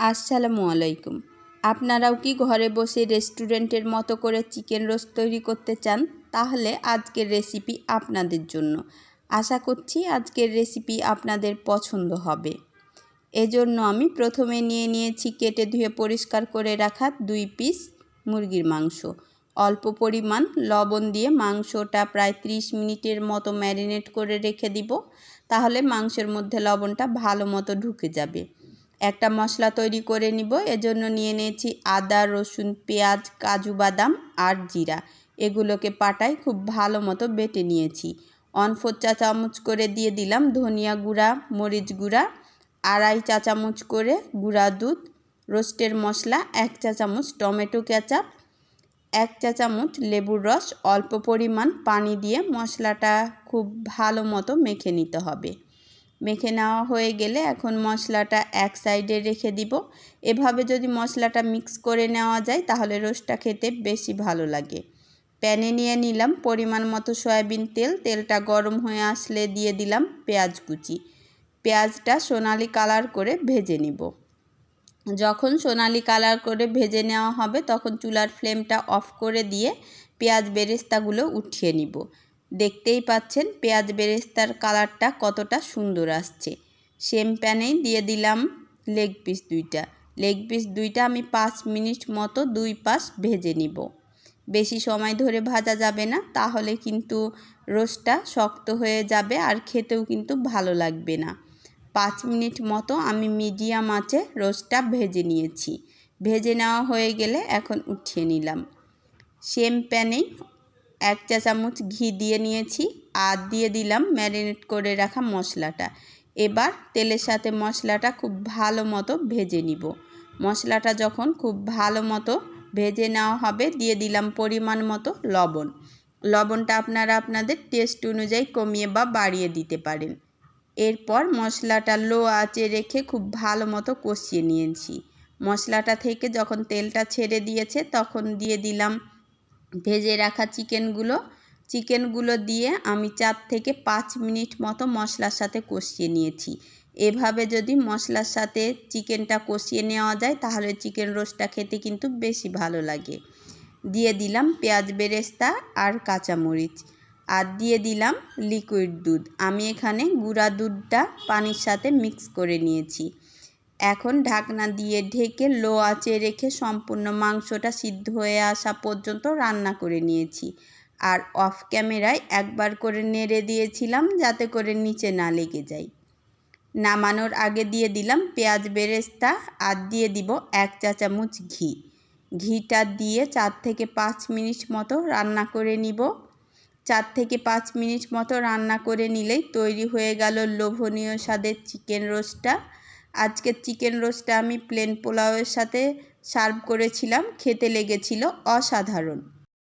আসসালামু আলাইকুম। আপনারাও কি ঘরে বসে রেস্টুরেন্টের মতো করে চিকেন রোস্ট তৈরি করতে চান? তাহলে আজকের রেসিপি আপনাদের জন্য। আশা করছি আজকের রেসিপি আপনাদের পছন্দ হবে। এজন্য আমি প্রথমে নিয়ে নিয়েছি কেটে ধুয়ে পরিষ্কার করে রাখা দুই পিস মুরগির মাংস। অল্প পরিমাণ লবণ দিয়ে মাংসটা প্রায় 30 মিনিটের মতো ম্যারিনেট করে রেখে দিব। তাহলে মাংসের মধ্যে লবণটা ভালো মতো ঢুকে যাবে। একটা মশলা তৈরি করে নিব। এজন্য নিয়ে নিয়েছি আদা, রসুন, পেঁয়াজ, কাজু বাদাম আর জিরা। এগুলোকে পাটায় খুব ভালো মতো বেটে নিয়েছি। অনফোর চা চামচ করে দিয়ে দিলাম ধনিয়া গুঁড়া, মরিচ গুঁড়া, আড়াই চা চামচ করে গুঁড়া দুধ রোস্টের মশলা, এক চা চামচ টমেটো কেচাপ, এক চা চামচ লেবুর রস। অল্প পরিমাণ পানি দিয়ে মশলাটা খুব ভালো মতো মেখে নিতে হবে। মেখে নেওয়া হয়ে গেলে এখন মশলাটা এক সাইডে রেখে দিব। এভাবে যদি মশলাটা মিক্স করে নেওয়া যায় তাহলে রোস্টটা খেতে বেশি ভালো লাগে। প্যানে নিয়ে নিলাম পরিমাণ মতো সয়াবিন তেল। তেলটা গরম হয়ে আসলে দিয়ে দিলাম পেঁয়াজ কুচি। পেঁয়াজটা সোনালি কালার করে ভেজে নিব। যখন সোনালি কালার করে ভেজে নেওয়া হবে তখন চুলার ফ্লেমটা অফ করে দিয়ে পেঁয়াজ বেরেস্তাগুলো উঠিয়ে নিব। দেখতেই পাচ্ছেন পেঁয়াজ বেরেস্তার কালারটা কতটা সুন্দর আসছে। সেম প্যানেই দিয়ে দিলাম লেগ পিস দুইটা। লেগ পিস দুইটা আমি পাঁচ মিনিট মতো দুই পাশ ভেজে নিব। বেশি সময় ধরে ভাজা যাবে না, তাহলে কিন্তু রোস্টটা শক্ত হয়ে যাবে আর খেতেও কিন্তু ভালো লাগবে না। পাঁচ মিনিট মতো আমি মিডিয়াম আঁচে রোস্টটা ভেজে নিয়েছি। ভেজে নেওয়া হয়ে গেলে এখন উঠিয়ে নিলাম। সেম প্যানেই এক চা চামচ ঘি দিয়ে নিয়েছি আর দিয়ে দিলাম ম্যারিনেট করে রাখা মশলাটা। এবার তেলের সাথে মশলাটা খুব ভালো মতো ভেজে নিব। মশলাটা যখন খুব ভালো মতো ভেজে নেওয়া হবে, দিয়ে দিলাম পরিমাণ মতো লবণ। লবণটা আপনারা আপনাদের টেস্ট অনুযায়ী কমিয়ে বা বাড়িয়ে দিতে পারেন। এরপর মশলাটা লো আঁচে রেখে খুব ভালো মতো কষিয়ে নিয়েছি। মশলাটা থেকে যখন তেলটা ছেড়ে দিয়েছে, তখন দিয়ে দিলাম ভেজে রাখা চিকেনগুলো চিকেনগুলো দিয়ে আমি চার থেকে পাঁচ মিনিট মতো মশলার সাথে কষিয়ে নিয়েছি। এভাবে যদি মশলার সাথে চিকেনটা কষিয়ে নেওয়া যায়, তাহলে চিকেন রোস্টটা খেতে কিন্তু বেশি ভালো লাগে। দিয়ে দিলাম পেঁয়াজ বেরেস্তা আর কাঁচামরিচ। আর দিয়ে দিলাম লিকুইড দুধ। আমি এখানে গুঁড়া দুধটা পানির সাথে মিক্স করে নিয়েছি। এখন ঢাকনা দিয়ে ঢেকে লো আঁচে রেখে সম্পূর্ণ মাংসটা সিদ্ধ হয়ে আসা পর্যন্ত রান্না করে নিয়েছি। আর অফ ক্যামেরায় একবার করে নেড়ে দিয়েছিলাম যাতে করে নিচে না লেগে যায়। নামানোর আগে দিয়ে দিলাম পেঁয়াজ বেরেস্তা আর দিয়ে দিব এক চা চামচ ঘি। ঘিটা দিয়ে চার থেকে পাঁচ মিনিট মতো রান্না করে নিব। চার থেকে পাঁচ মিনিট মতো রান্না করে নিলেই তৈরি হয়ে গেল লোভনীয় স্বাদের চিকেন রোস্টটা। আজকের চিকেন রোস্টটা আমি প্লেন পোলাওয়ের সাথে সার্ভ করেছিলাম খেতে লেগেছিল অসাধারণ।